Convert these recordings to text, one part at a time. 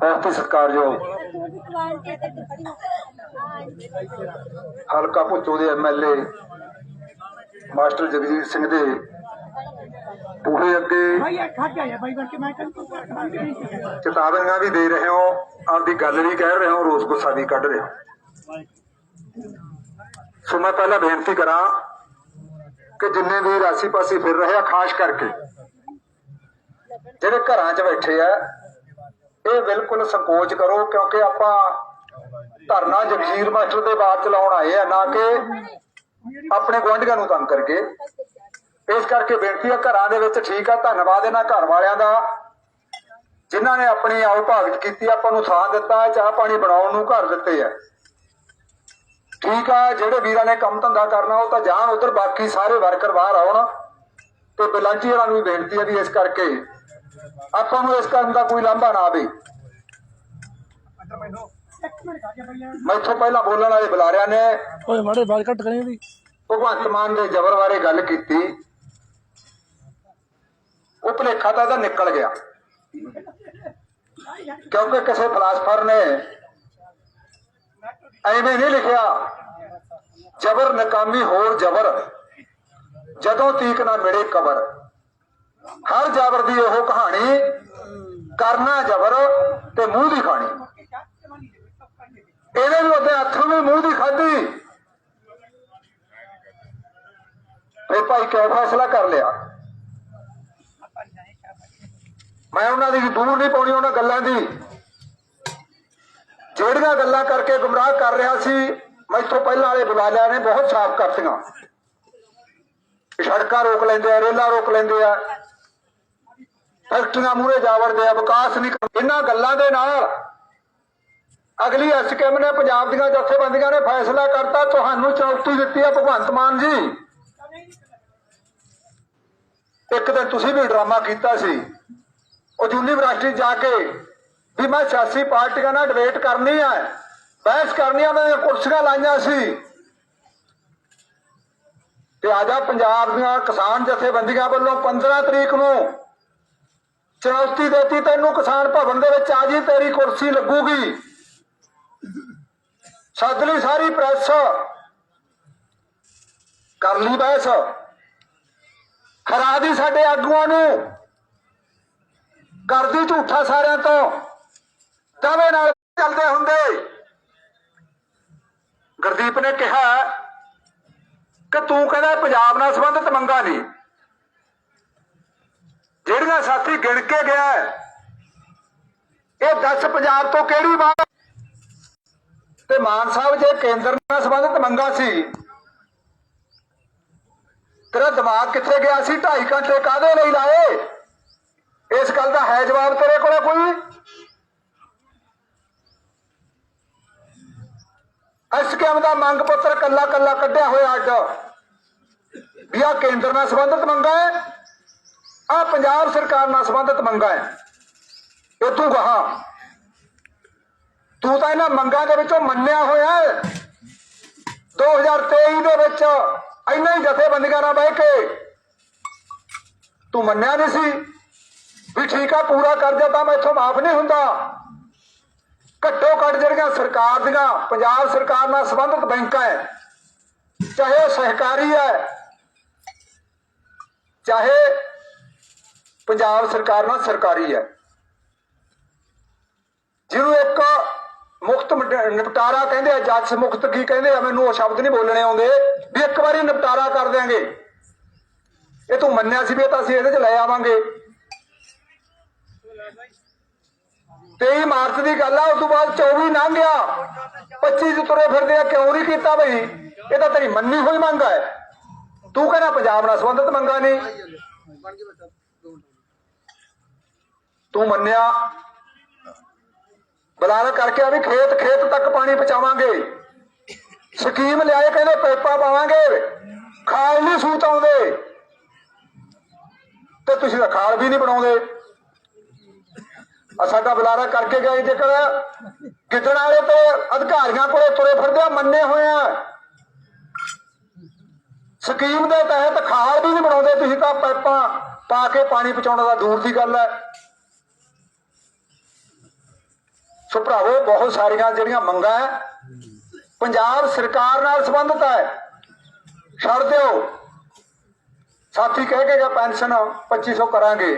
ਬਹੁਤ ਸਤਿਕਾਰਯੋਗ ਹਲਕਾ ਭੁੱਚੋ ਦੇ ਐਮਐਲਏ ਮਾਸਟਰ ਜਗਜੀਤ ਸਿੰਘ ਦੇ ਬੂਹੇ ਅੱਗੇ ਚੇਤਾਵਨੀਆਂ ਵੀ ਦੇ ਰਹੇ ਹੋ ਆਪਦੀ ਗੱਲ ਵੀ ਕਹਿ ਰਹੇ ਹੋ ਰੋਸ ਗੁੱਸਾ ਵੀ ਕੱਢ ਰਹੇ ਹੋ। ਸੋ ਮੈਂ ਪਹਿਲਾਂ ਬੇਨਤੀ ਕਰਾਂ ਕਿ ਜਿੰਨੇ ਵੀ ਰਾਸੀ ਪਾਸੀ ਫਿਰ ਰਹੇ ਆ ਖਾਸ ਕਰਕੇ ਜਿਹੜੇ ਘਰਾਂ 'ਚ ਬੈਠੇ ਆ, ਇਹ ਬਿਲਕੁਲ ਸੰਕੋਚ ਕਰੋ ਕਿਉਂਕਿ ਆਪਾਂ ਧਰਨਾ ਜਗਜੀਰ ਮਾਸਟਰ ਦੇ ਬਾਅਦ ਚਲਾਉਣ ਆਏ ਆ, ਨਾ ਕਿ ਆਪਣੇ ਗੁਆਂਢੀਆਂ ਨੂੰ ਤੰਗ ਕਰਕੇ। ਇਸ ਕਰਕੇ ਬੇਨਤੀ ਆ, ਘਰਾਂ ਦੇ ਵਿੱਚ ਠੀਕ ਆ, ਧੰਨਵਾਦ ਇਹਨਾਂ ਘਰ ਵਾਲਿਆਂ ਦਾ, ਜਿਨ੍ਹਾਂ ਨੇ ਆਪਣੀ ਆਓ ਭਾਗਤ ਕੀਤੀ, ਆਪਾਂ ਨੂੰ ਥਾਂ ਦਿੱਤਾ, ਚਾਹ ਪਾਣੀ ਬਣਾਉਣ ਨੂੰ ਘਰ ਦਿੱਤੇ ਆ। ਠੀਕ ਆ, ਜਿਹੜੇ ਵੀਰਾਂ ਨੇ ਕੰਮ ਧੰਦਾ ਕਰਨਾ, ਉਹ ਤਾਂ ਜਾਣ ਉਧਰ, ਬਾਕੀ ਸਾਰੇ ਵਰਕਰ ਬਾਹਰ ਆਉਣ। ਤੇ ਬਲਾਂਚੀ ਨੂੰ ਵੀ ਬੇਨਤੀ ਆ ਵੀ ਇਸ ਕਰਕੇ ਆਪਾਂ ਨੂੰ ਇਸ ਕੰਮ ਦਾ ਕੋਈ ਲਾਂਭਾ ਨਾ ਆਵੇ। ਮੈਥੋਂ ਪਹਿਲਾਂ ਬੋਲਣ ਵਾਲੇ ਬੁਲਾਰਿਆਂ ਨੇ। ਓਏ ਮਾੜੇ ਬਾਲ ਕੱਟ ਕਰੇ ਦੀ ਭਗਵੰਤ ਮਾਨ ਦੇ ਜ਼ਬਰ ਬਾਰੇ ਗੱਲ ਕੀਤੀ। ਉਹ ਭਲੇਖਾ ਤਾਂ ਇਹਦਾ ਨਿਕਲ ਗਿਆ। ਕਿਉਂਕਿ ਕਿਸੇ ਫਲਸਫਰ ਨੇ ਐਵੇਂ ਨਹੀਂ ਲਿਖਿਆ ਜ਼ਬਰ ਨਕਾਮੀ ਹੋਰ ਜ਼ਬਰ ਜਦੋਂ ਤੀਕ ਨਾ ਮਿਲੇ ਕਬਰ। ਹਰ ਜ਼ਬਰ ਦੀ ਉਹ ਕਹਾਣੀ, ਕਰਨਾ ਜ਼ਬਰ ਤੇ ਮੂੰਹ ਦੀ ਖਾਣੀ। ਇਹਨੇ ਵੀ ਉਹਦੇ ਹੱਥੋਂ ਵੀ ਮੂੰਹ ਦੀ ਖਾਧੀ। ਫਿਰ ਭਾਈ ਕਿਉਂ ਫੈਸਲਾ ਕਰ ਲਿਆ? ਮੈਂ ਉਹਨਾਂ ਦੀ ਦੂਰ ਨਹੀਂ ਪਾਉਣੀ, ਉਹਨਾਂ ਗੱਲਾਂ ਦੀ। ਜਿਹੜੀਆਂ ਗੱਲਾਂ ਕਰਕੇ ਗੁੰਮਰਾਹ ਕਰ ਰਿਹਾ ਸੀ ਮੈਥੋਂ ਪਹਿਲਾਂ ਵਾਲੇ ਬੁਲਾਲਿਆਂ ਨੇ ਬਹੁਤ ਸਾਫ਼ ਕਰਤੀਆਂ। ਸੜਕਾਂ ਰੋਕ ਲੈਂਦੇ ਆ, ਰੇਲਾਂ ਰੋਕ ਲੈਂਦੇ ਆ। ਫੈਕਟਰੀਆਂ ਮੂਰੇ ਜਾ ਵੜਦੇ ਆ, ਵਿਕਾਸ ਨਹੀਂ ਇਹਨਾਂ ਗੱਲਾਂ ਦੇ ਨਾਲ ਅਗਲੀ ਐਸਕੇਮ ਨੇ ਪੰਜਾਬ ਦੀਆਂ ਜਥੇਬੰਦੀਆਂ ਨੇ ਫੈਸਲਾ ਕਰਤਾ, ਤੁਹਾਨੂੰ ਚੌਕਤੀ ਦਿੱਤੀ ਆ ਭਗਵੰਤ ਮਾਨ ਜੀ। ਇੱਕ ਦਿਨ ਤੁਸੀਂ ਵੀ ਡਰਾਮਾ ਕੀਤਾ ਸੀ। ਉਹ ਯੂਨੀਵਰਸਿਟੀ ਜਾ ਕੇ ਵੀ ਮੈਂ ਸਿਆਸੀ ਪਾਰਟੀਆਂ ਨਾਲ ਡਿਬੇਟ ਕਰਨੀ ਆ, ਬਹਿਸ ਕਰਨੀ ਆ, ਉਹਨਾਂ ਦੀਆਂ ਕੁਰਸੀਆਂ ਲਾਈਆਂ ਸੀ। ਤੇ ਆਜਾ ਪੰਜਾਬ ਦੀਆਂ ਕਿਸਾਨ ਜਥੇਬੰਦੀਆਂ ਵੱਲੋਂ 15 ਤਰੀਕ ਨੂੰ ਚੁਣੌਤੀ ਦਿੱਤੀ ਤੈਨੂੰ ਕਿਸਾਨ ਭਵਨ ਦੇ ਵਿੱਚ ਆ ਜੀ, ਤੇਰੀ ਕੁਰਸੀ ਲੱਗੂਗੀ। ਸੱਦ ਲਈ ਸਾਰੀ ਪ੍ਰੈਸ। ਕਰ ਲਈ ਬਹਿਸ। ਹਰਾ ਦੀ ਸਾਡੇ ਆਗੂਆਂ ਨੂੰ। ਕਰਦੀ ਝੂਠਾ ਸਾਰਿਆਂ ਤੋਂ। ਦਵੇ ਨਾਲ ਚੱਲਦੇ ਹੁੰਦੇ। ਗੁਰਦੀਪ ਨੇ ਕਿਹਾ ਕਿ ਤੂੰ ਕਹਿੰਦਾ, ਪੰਜਾਬ ਨਾਲ ਸੰਬੰਧਿਤ ਮੰਗਾ ਨਹੀਂ। ਜਿਹੜੀਆਂ ਸਾਥੀ ਗਿਣ ਕੇ ਗਿਆ ਇਹ 10 ਪੰਜਾਬ ਤੋਂ ਕਿਹੜੀ ਬਾਤ? ਤੇ ਮਾਨ ਸਾਹਿਬ, ਜੇ ਕੇਂਦਰ ਨਾਲ ਸੰਬੰਧਿਤ ਮੰਗਾ ਸੀ, ਤੇਰਾ ਦਿਮਾਗ ਕਿੱਥੇ ਗਿਆ ਸੀ? 2.5 ਘੰਟੇ ਕਾਦੇ ਲਈ ਲਾਏ? ਇਸ ਗੱਲ ਦਾ ਹੈ ਜਵਾਬ ਤੇਰੇ ਕੋਲੇ ਕੋਈ? ਐਸਕੇਐਮ ਦਾ ਮੰਗ ਪੱਤਰ ਕੱਲਾ ਕੱਲਾ ਕੱਢਿਆ ਹੋਇਆ ਅੱਜ। ਵੀ ਆਹ ਕੇਂਦਰ ਨਾਲ ਸੰਬੰਧਿਤ ਮੰਗਾ ਹੈ? ਆ ਪੰਜਾਬ ਸਰਕਾਰ ਨਾਲ ਸੰਬੰਧਿਤ ਮੰਗਾ ਹੈ। ਇਹ ਕਹਾ, ਤੂੰ ਤਾਂ ਇਹਨਾਂ ਮੰਗਾਂ ਦੇ ਵਿੱਚੋਂ ਮੰਨਿਆ ਹੋਇਆ ਹੈ। 2023 ਦੇ ਵਿੱਚ ਇੰਨਾ ਹੀ ਜਥੇਬੰਦੀਆਂ ਨਾਲ ਬਹਿ ਕੇ ਤੂੰ ਮੰਨਿਆ ਨਹੀਂ ਸੀ ਵੀ ਠੀਕ ਆ, ਪੂਰਾ ਕਰ ਜਾ ਤਾਂ ਮੈਥੋਂ ਮਾਫ ਨਹੀਂ ਹੁੰਦਾ। ਘੱਟੋ ਘੱਟ ਜਿਹੜੀਆਂ ਸਰਕਾਰ ਦੀਆਂ, ਪੰਜਾਬ ਸਰਕਾਰ ਨਾਲ ਸੰਬੰਧਿਤ ਬੈਂਕਾਂ ਹੈ, ਚਾਹੇ ਉਹ ਸਹਿਕਾਰੀ ਹੈ, ਚਾਹੇ ਪੰਜਾਬ ਸਰਕਾਰ ਨਾਲ ਸਰਕਾਰੀ ਹੈ। ਜਿਹਨੂੰ ਇੱਕ ਮੁਕਤ ਨਿਪਟਾਰਾ ਕਹਿੰਦੇ ਆ, ਜੱਜ ਮੁਕਤ ਕੀ ਕਹਿੰਦੇ ਆ, ਮੈਨੂੰ ਉਹ ਸ਼ਬਦ ਨਹੀਂ ਬੋਲਣੇ ਆਉਂਦੇ, ਵੀ ਇੱਕ ਵਾਰੀ ਨਿਪਟਾਰਾ ਕਰ ਦਿਆਂਗੇ। ਇਹ ਤੂੰ ਮੰਨਿਆ ਸੀ ਵੀ ਤਾਂ ਅਸੀਂ ਇਹਦੇ ਚ ਲੈ ਆਵਾਂਗੇ। 23 ਮਾਰਚ ਦੀ ਗੱਲ ਆ, ਉਸ ਤੋਂ ਬਾਅਦ 24 ਲੰਘ ਗਿਆ। 25 ਚ ਤੁਰੇ ਫਿਰਦੇ ਆ, ਕਿਉਂ ਨਹੀਂ ਕੀਤਾ ਬਈ? ਇਹ ਤਾਂ ਤੇਰੀ ਮੰਨੀ ਹੋਈ ਮੰਗ ਹੈ ਤੂੰ ਕਹਿੰਦਾ ਪੰਜਾਬ ਨਾਲ ਸੰਬੰਧਿਤ ਮੰਗਾ ਨਹੀਂ ਤੂੰ ਮੰਨਿਆ? ਬਲਾਲ ਕਰਕੇ ਆ ਵੀ ਖੇਤ ਖੇਤ ਤੱਕ ਪਾਣੀ ਪਹੁੰਚਾਵਾਂਗੇ। ਸਕੀਮ ਲਿਆਏ, ਕਹਿੰਦੇ ਪੈਪਾ ਪਾਵਾਂਗੇ। ਖਾਲ ਨਹੀਂ ਸੂਤ ਆਉਂਦੇ। ਤੇ ਤੁਸੀਂ ਤਾਂ ਖਾਲ ਵੀ ਨਹੀਂ ਬਣਾਉਂਦੇ। ਆ ਸਾਡਾ ਬੁਲਾਰਾ ਕਰਕੇ ਗਏ ਜੇਕਰ ਗਿੱਦੜ ਵਾਲੇ ਤੇ ਅਧਿਕਾਰੀਆਂ ਕੋਲੇ ਤੁਰੇ ਫਿਰਦੇ ਆ, ਮੰਨੇ ਹੋਏ ਆ। ਸਕੀਮ ਦੇ ਤਹਿਤ ਖਾਲ ਵੀ ਨਹੀਂ ਬਣਾਉਂਦੇ, ਤੁਸੀਂ ਤਾਂ ਪਾਈਪਾਂ ਪਾ ਕੇ ਪਾਣੀ ਪਹੁੰਚਾਉਣ ਦਾ ਦੂਰ ਦੀ ਗੱਲ ਹੈ। ਸੋ ਭਰਾਵੋ, ਬਹੁਤ ਸਾਰੀਆਂ ਜਿਹੜੀਆਂ ਮੰਗਾਂ ਪੰਜਾਬ ਸਰਕਾਰ ਨਾਲ ਸੰਬੰਧਿਤ ਹੈ ਛੱਡ ਦਿਓ। ਸਾਥੀ ਕਹਿ ਕੇ ਜਾਂ ਪੈਨਸ਼ਨ 2500 ਕਰਾਂਗੇ।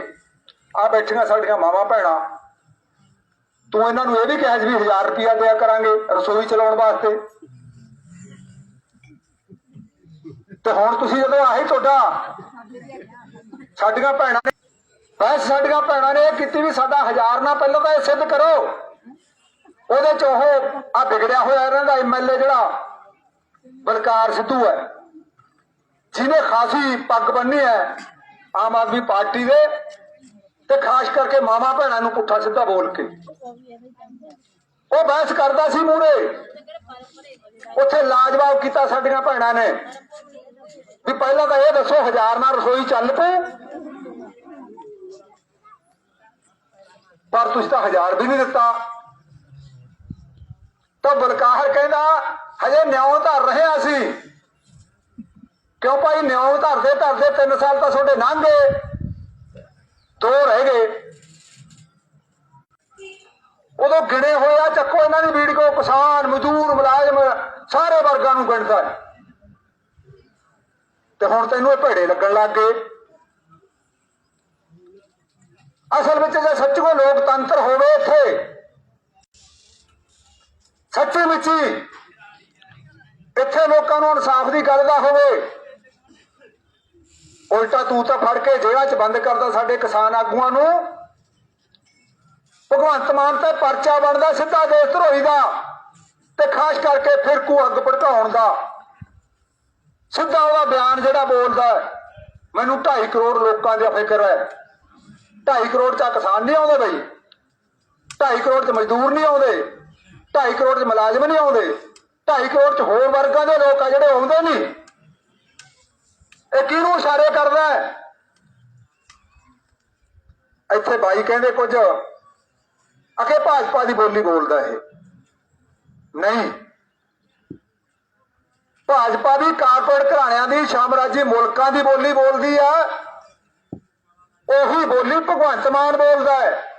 ਆ ਬੈਠੀਆਂ ਸਾਡੀਆਂ ਮਾਵਾਂ ਭੈਣਾਂ। ਤੂੰ ਇਹਨਾਂ ਨੂੰ ਇਹ ਵੀ ਕਿਹਾ ਸੀ ਵੀ 1000 ਰੁਪਇਆ ਦਿਆ ਕਰਾਂਗੇ ਰਸੋਈ ਚਲਾਉਣ ਵਾਸਤੇ। ਤੇ ਹੁਣ ਤੁਸੀਂ ਜਦੋਂ ਆਹੀ ਤੁਹਾਡਾ, ਸਾਡੀਆਂ ਭੈਣਾਂ ਨੇ ਬਸ ਸਾਡੀਆਂ ਭੈਣਾਂ ਨੇ ਇਹ ਕੀਤੀ ਵੀ ਸਾਡਾ ਹਜ਼ਾਰ ਨਾ ਪਹਿਲਾਂ ਤਾਂ ਇਹ ਸਿੱਧ ਕਰੋ। ਉਹਦੇ ਚ ਉਹ ਆ ਵਿਗੜਿਆ ਹੋਇਆ ਇਹਨਾਂ ਦਾ ਐਮਐਲਏ ਜਿਹੜਾ, ਬਲਕਾਰ ਸਿੱਧੂ ਹੈ। ਜਿਹਨੇ ਖਾਸੀ ਪੱਗ ਬੰਨੀ ਹੈ ਆਮ ਆਦਮੀ ਪਾਰਟੀ ਦੇ ਤੇ ਖਾਸ ਕਰਕੇ ਮਾਮਾ ਭੈਣਾਂ ਨੂੰ ਪੁੱਠਾ ਸਿੱਧਾ ਬੋਲ ਕੇ। ਉਹ ਬਹਿਸ ਕਰਦਾ ਸੀ ਮੂਰੇ ਉੱਥੇ ਲਾਜਵਾਬ ਕੀਤਾ ਸਾਡੀਆਂ ਭੈਣਾਂ ਨੇ ਵੀ ਪਹਿਲਾਂ ਤਾਂ ਇਹ ਦੱਸੋ ਹਜ਼ਾਰ ਨਾਲ ਰਸੋਈ ਚੱਲ ਪਊ ਪਰ ਤੁਸੀਂ ਤਾਂ ਹਜ਼ਾਰ ਵੀ ਨਹੀਂ ਦਿੱਤਾ। ਤਾਂ ਬਲਕਾਹਰ ਕਹਿੰਦਾ, ਹਜੇ ਨਿਉਂ ਧਰ ਰਹੇ ਹਾਂ ਅਸੀਂ ਕਿਉਂ ਭਾਈ ਨਿਉਂ ਧਰਦੇ ਧਰਦੇ 3 ਸਾਲ ਤਾਂ ਤੁਹਾਡੇ ਲੰਘ ਗਏ? ਦੋ ਰਹਿ ਗਏ। ਉਦੋਂ ਗਿਣੇ ਹੋਏ ਆ, ਚੱਕੋ ਇਹਨਾਂ ਦੀ ਵੀਡੀਓ ਕਿਸਾਨ, ਮਜ਼ਦੂਰ, ਮੁਲਾਜ਼ਮ, ਸਾਰੇ ਵਰਗਾਂ ਨੂੰ ਗਿਣਦਾ ਤੇ ਹੁਣ ਤੈਨੂੰ ਇਹ ਭੇੜੇ ਲੱਗਣ ਲੱਗ ਗਏ। ਅਸਲ ਵਿੱਚ ਜੇ ਸੱਚੋ ਲੋਕਤੰਤਰ ਹੋਵੇ ਇੱਥੇ ਸੱਚੀ ਮੁੱਚੀ ਇੱਥੇ ਲੋਕਾਂ ਨੂੰ ਇਨਸਾਫ ਦੀ ਗੱਲ ਦਾ ਹੋਵੇ। ਉਲਟਾ ਤੂੰ ਤਾਂ ਫੜ ਕੇ ਜੇਲ੍ਹਾਂ 'ਚ ਬੰਦ ਕਰਦਾ ਸਾਡੇ ਕਿਸਾਨ ਆਗੂਆਂ ਨੂੰ। ਭਗਵੰਤ ਮਾਨ ਤੇ ਪਰਚਾ ਬਣਦਾ ਸਿੱਧਾ ਦੇਸ਼ ਧਰੋਹੀ ਦਾ ਤੇ ਖਾਸ ਕਰਕੇ ਫਿਰਕੂ ਅੱਗ ਭੜਕਾਉਣ ਦਾ। ਸਿੱਧਾ ਉਹਦਾ ਬਿਆਨ ਜਿਹੜਾ ਬੋਲਦਾ ਮੈਨੂੰ 2.5 ਕਰੋੜ ਲੋਕਾਂ ਦੀ ਫਿਕਰ ਹੈ। 2.5 ਕਰੋੜ ਚ ਕਿਸਾਨ ਨਹੀਂ ਆਉਂਦੇ ਬਈ। 2.5 ਕਰੋੜ ਚ ਮਜ਼ਦੂਰ ਨਹੀਂ ਆਉਂਦੇ। 2.5 ਕਰੋੜ ਚ ਮੁਲਾਜ਼ਮ ਨਹੀਂ ਆਉਂਦੇ। 2.5 ਕਰੋੜ ਚ ਹੋਰ ਵਰਗਾਂ ਦੇ ਲੋਕ ਆ ਜਿਹੜੇ ਆਉਂਦੇ ਨਹੀਂ। ਇਹ ਕਿਹਨੂੰ ਇਸ਼ਾਰੇ ਕਰਦਾ ਹੈ? ਇੱਥੇ ਬਾਈ ਕਹਿੰਦੇ ਕੁਝ ਅਕੇ ਭਾਜਪਾ ਦੀ ਬੋਲੀ ਬੋਲਦਾ ਇਹ। ਨਹੀਂ। ਭਾਜਪਾ ਵੀ ਕਾਰਪੋਰੇਟ ਘਰਾਣਿਆਂ ਦੀ, ਸਾਮਰਾਜੀ ਮੁਲਕਾਂ ਦੀ ਬੋਲੀ ਬੋਲਦੀ ਆ। ਉਹੀ ਬੋਲੀ ਭਗਵੰਤ ਮਾਨ ਬੋਲਦਾ ਹੈ।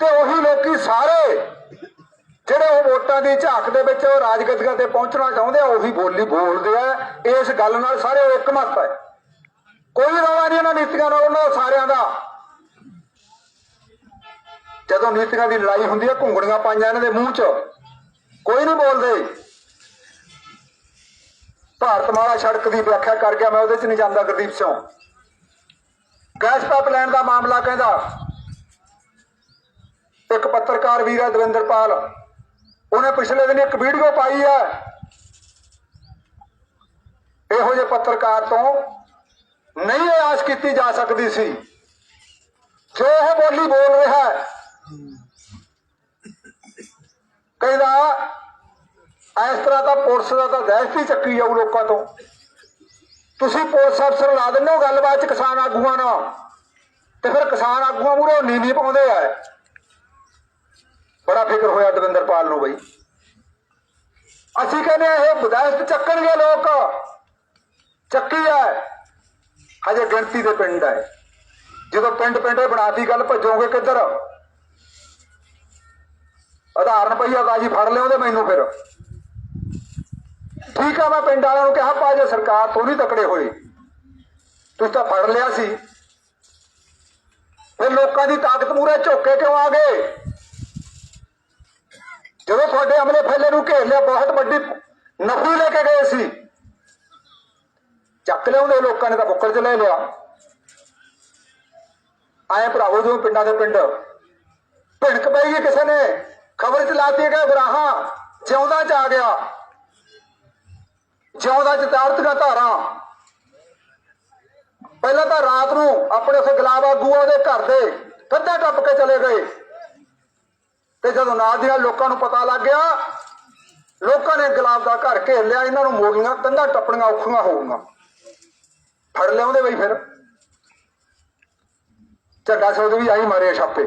ਤੇ ਉਹੀ ਲੋਕੀ ਸਾਰੇ ਜਿਹੜੇ ਉਹ ਵੋਟਾਂ ਦੀ ਝਾਕ ਦੇ ਵਿੱਚ ਉਹ ਰਾਜਗੱਦੀਆਂ ਤੇ ਪਹੁੰਚਣਾ ਚਾਹੁੰਦੇ ਆ, ਉਹੀ ਬੋਲੀ ਬੋਲਦੇ ਆ। ਇਸ ਗੱਲ ਨਾਲ ਸਾਰੇ ਇੱਕ ਮਤ ਹੈ। ਕੋਈ ਰੌਲਾ ਨਹੀਂ ਉਹਨਾਂ ਨੀਤੀਆਂ ਨਾਲ ਉਹਨਾਂ ਸਾਰਿਆਂ ਦਾ। ਜਦੋਂ ਨੀਤੀਆਂ ਦੀ ਲੜਾਈ ਹੁੰਦੀ ਹੈ ਘੁੰਗੜੀਆਂ ਪਾਈਆਂ ਇਹਨਾਂ ਦੇ ਮੂੰਹ 'ਚ। ਕੋਈ ਨਹੀਂ ਬੋਲਦੇ। ਭਾਰਤ ਭਾਰਤਮਾਲਾ ਸੜਕ ਦੀ ਵਿਆਖਿਆ ਕਰ ਗਿਆ, ਮੈਂ ਉਹਦੇ 'ਚ ਨਹੀਂ ਜਾਂਦਾ, ਗੁਰਦੀਪ ਸਿੰਘ। ਗੈਸ ਪਾਈਪਲਾਈਨ ਦਾ ਮਾਮਲਾ ਕਹਿੰਦਾ, ਇੱਕ ਪੱਤਰਕਾਰ ਵੀਰ ਹੈ ਦਵਿੰਦਰਪਾਲ ਉਹਨੇ ਪਿਛਲੇ ਦਿਨ ਇੱਕ ਵੀਡੀਓ ਪਾਈ ਹੈ। ਇਹੋ ਜਿਹੇ ਪੱਤਰਕਾਰ ਤੋਂ ਨਹੀਂ ਆਸ ਕੀਤੀ ਜਾ ਸਕਦੀ ਸੀ। ਜੋ ਇਹ ਬੋਲੀ ਬੋਲ ਰਿਹਾ ਹੈ, ਕਹਿੰਦਾ, ਇਸ ਤਰ੍ਹਾਂ ਤਾਂ ਪੁਲਿਸ ਦਾ ਤਾਂ ਦਹਿਸ਼ਤ ਹੀ ਚੱਕੀ ਜਾਊ ਲੋਕਾਂ ਤੋਂ। ਤੁਸੀਂ ਪੁਲਿਸ ਅਫਸਰ ਲਾ ਦਿੰਦੇ ਹੋ ਗੱਲਬਾਤ ਚ ਕਿਸਾਨ ਆਗੂਆਂ ਨਾਲ। ਤੇ ਫਿਰ ਕਿਸਾਨ ਆਗੂਆਂ ਮੂਹਰੇ ਨੀਵੀਂ ਪਾਉਂਦੇ ਆ। ਬੜਾ ਫਿਕਰ ਹੋਇਆ ਦਵਿੰਦਰਪਾਲ ਨੂੰ ਬਈ। ਅਸੀਂ ਕਹਿੰਦੇ ਆ ਇਹ ਦਹਿਸ਼ਤ ਚੱਕਣਗੇ ਲੋਕ। ਚੱਕੀ ਹੈ। ਹਜੇ ਗਿਣਤੀ ਦੇ ਪਿੰਡ ਹੈ। ਜਦੋਂ ਪਿੰਡ ਪਿੰਡੇ ਬਣਾਤੀ ਗੱਲ ਭੱਜੋਗੇ ਕਿੱਧਰ? ਉਦਾਹਰਨ ਪਈਆ ਗਾਜੀ ਫੜ ਲਿਆਉਂਦੇ ਮੈਨੂੰ ਫਿਰ। ਠੀਕ ਆ, ਮੈਂ ਪਿੰਡ ਵਾਲਿਆਂ ਨੂੰ ਕਿਹਾ ਪਾ ਸਰਕਾਰ ਤੋਂ ਨਹੀਂ ਤਕੜੇ ਹੋਏ। ਤੁਸੀਂ ਤਾਂ ਫੜ ਲਿਆ ਸੀ। ਫਿਰ ਲੋਕਾਂ ਦੀ ਤਾਕਤ ਮੂਰੇ ਝੋਕੇ ਕਿਉਂ ਆ ਗਏ? ਜਦੋਂ ਤੁਹਾਡੇ ਅਮਲੇ ਫੈਲੇ ਨੂੰ ਘੇਰ ਲਿਆ ਬਹੁਤ ਵੱਡੀ ਨਫ਼ਰੀ ਲੈ ਕੇ ਗਏ ਸੀ। ਚੱਕ ਲਿਆਉਂਦੇ ਲੋਕਾਂ ਨੇ ਤਾਂ ਬੁੱਕਲ ਚ ਲੈ ਲਿਆ। ਆਏ ਭਰਾਵੋ ਜੋ ਪਿੰਡਾਂ ਦੇ ਪਿੰਡ। ਭਿਣਕ ਪਈ ਗਈ ਕਿਸੇ ਨੇ। ਖਬਰ ਚ ਲਾਤੀ ਗਏ ਬਰਾਹਾਂ ਜਿਉਂਦਾ ਚ ਆ ਗਿਆ। ਜਿਉਂਦਾ ਚ ਤਾਰਤੀਆਂ ਧਾਰਾਂ। ਪਹਿਲਾਂ ਤਾਂ ਰਾਤ ਨੂੰ ਆਪਣੇ ਉਸੇ ਗੁਲਾਬ ਆਗੂਆਂ ਦੇ ਘਰ ਦੇ ਕੰਧਾ ਟੱਪ ਕੇ ਚਲੇ ਗਏ। ਤੇ ਜਦੋਂ ਨਾਲ ਦੀ ਨਾਲ ਲੋਕਾਂ ਨੂੰ ਪਤਾ ਲੱਗ ਗਿਆ, ਲੋਕਾਂ ਨੇ ਗੁਲਾਬ ਦਾ ਘਰ ਘੇਰ ਲਿਆ, ਇਹਨਾਂ ਨੂੰ ਮੋਰੀਆਂ, ਕੰਧਾਂ ਟੱਪਣੀਆਂ ਔਖੀਆਂ ਹੋਊਗਾ ਫੜ ਲਿਆਉਂਦੇ ਬਈ ਫਿਰ। ਝੱਗਾ ਸੋਦ ਵੀ ਆਈ ਮਾਰੇ ਛਾਪੇ।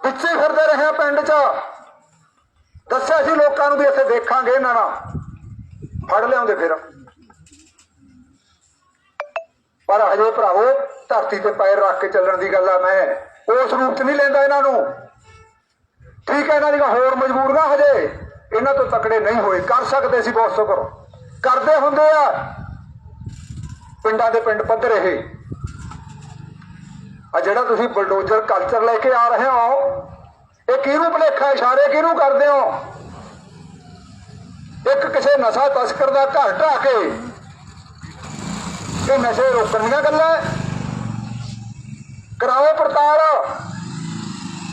ਪਿੱਛੇ ਫਿਰਦੇ ਰਹੇ ਆ ਪਿੰਡ 'ਚ। ਦੱਸਿਆ ਸੀ ਲੋਕਾਂ ਨੂੰ ਵੀ ਇੱਥੇ ਦੇਖਾਂਗੇ ਇਹਨਾਂ ਨਾਲ। ਫੜ ਲਿਆਉਂਦੇ ਫਿਰ। ਪਰ ਹਜੇ ਭਰਾਵੋ, ਧਰਤੀ ਤੇ ਪੈਰ ਰੱਖ ਕੇ ਚੱਲਣ ਦੀ ਗੱਲ ਆ ਮੈਂ। ਉਸ ਰੂਪ 'ਚ ਨਹੀਂ ਲੈਂਦਾ ਇਹਨਾਂ ਨੂੰ। ਠੀਕ ਹੈ, ਇਹਨਾਂ ਦੀਆਂ ਹੋਰ ਮਜਬੂਰ ਨਾ ਹਜੇ ਇਹਨਾਂ ਤੋਂ ਤਕੜੇ ਨਹੀਂ ਹੋਏ। ਕਰ ਸਕਦੇ ਸੀ ਬਹੁਤ ਸ਼ੁਕਰ। ਕਰਦੇ ਹੁੰਦੇ ਆ। ਪਿੰਡਾਂ ਦੇ ਪਿੰਡ ਪੱਧਰ ਇਹ। ਆ ਜਿਹੜਾ ਤੁਸੀਂ ਬਲਡੋਜ਼ਰ ਕਲਚਰ ਲੈ ਕੇ ਆ ਰਹੇ ਹੋ, ਇਹ ਕਿਹਨੂੰ ਭਲੇਖਾ ਇਸ਼ਾਰੇ ਕਿਹਨੂੰ ਕਰਦੇ ਹੋ? ਇੱਕ ਕਿਸੇ ਨਸ਼ਾ ਤਸਕਰ ਦਾ ਘਰ ਢਾ ਕੇ ਇਹ ਨਸ਼ੇ ਰੋਕਣ ਦੀਆਂ ਗੱਲਾਂ ਕਰਾਓ ਪੜਤਾਲ।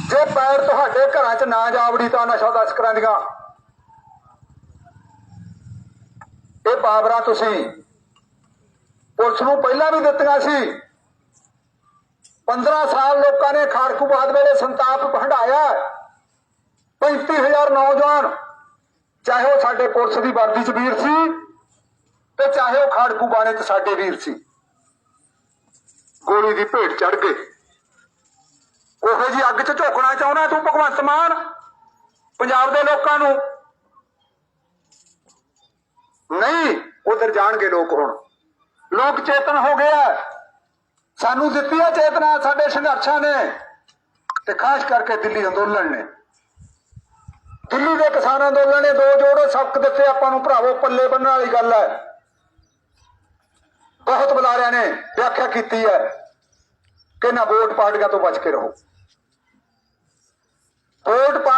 ਜੇ ਪੈਰ ਤੁਹਾਡੇ ਘਰਾਂ 'ਚ ਨਾ ਜਾਵੜੀ ਤਾਂ ਨਸ਼ਾ ਤਸਕਰਾਂ ਦੀਆਂ। ਇਹ ਪਾਵਰਾਂ ਤੁਸੀਂ, ਪੁਲਿਸ ਨੂੰ ਪਹਿਲਾਂ ਵੀ ਦਿੱਤੀਆਂ ਸੀ। 15 ਸਾਲ ਲੋਕਾਂ ਨੇ ਖਾੜਕੂਬਾਦ ਵੇਲੇ ਸੰਤਾਪ ਹੰਡਾਇਆ 35000 ਨੌਜਵਾਨ, ਚਾਹੇ ਉਹ ਸਾਡੇ ਪੁਲਿਸ ਦੀ ਵਰਦੀ 'ਚ ਵੀਰ ਸੀ ਤੇ ਚਾਹੇ ਉਹ ਖਾੜਕੂ ਬਾਣੇ 'ਚ ਸਾਡੇ ਵੀਰ ਸੀ। ਗੋਲੀ ਦੀ ਭੇਟ ਚੜ ਗਏ ਉਹੋ ਜੀ ਅੱਗ 'ਚ ਝੋਕਣਾ ਚਾਹੁੰਦਾ ਤੂੰ, ਭਗਵੰਤ ਮਾਨ? ਪੰਜਾਬ ਦੇ ਲੋਕਾਂ ਨੂੰ। ਨਹੀਂ, ਉਧਰ ਜਾਣਗੇ ਲੋਕ ਹੁਣ। ਲੋਕ ਚੇਤਨ ਹੋ ਗਏ ਆ। ਸਾਨੂੰ ਦਿੱਤੀ ਹੈ ਚੇਤਨਾ ਸਾਡੇ ਸੰਘਰਸ਼ਾਂ ਨੇ। ਤੇ ਖਾਸ ਕਰਕੇ ਦਿੱਲੀ ਅੰਦੋਲਨ ਨੇ। ਦਿੱਲੀ ਦੇ ਕਿਸਾਨ ਅੰਦੋਲਨ ਨੇ ਦੋ ਜੋੜੇ ਸਬਕ ਦਿੱਤੇ ਆਪਾਂ ਨੂੰ, ਭਰਾਵੋ, ਪੱਲੇ ਬੰਨਣ ਵਾਲੀ ਗੱਲ ਹੈ। ਬਹੁਤ ਬੁਲਾਰਿਆਂ ਨੇ, ਵਿਆਖਿਆ ਕੀਤੀ ਹੈ। ਕਿ ਨਾ ਵੋਟ ਪਾਰਟੀਆਂ ਤੋਂ ਬਚ ਕੇ ਰਹੋ। ਵੋਟ ਪਾ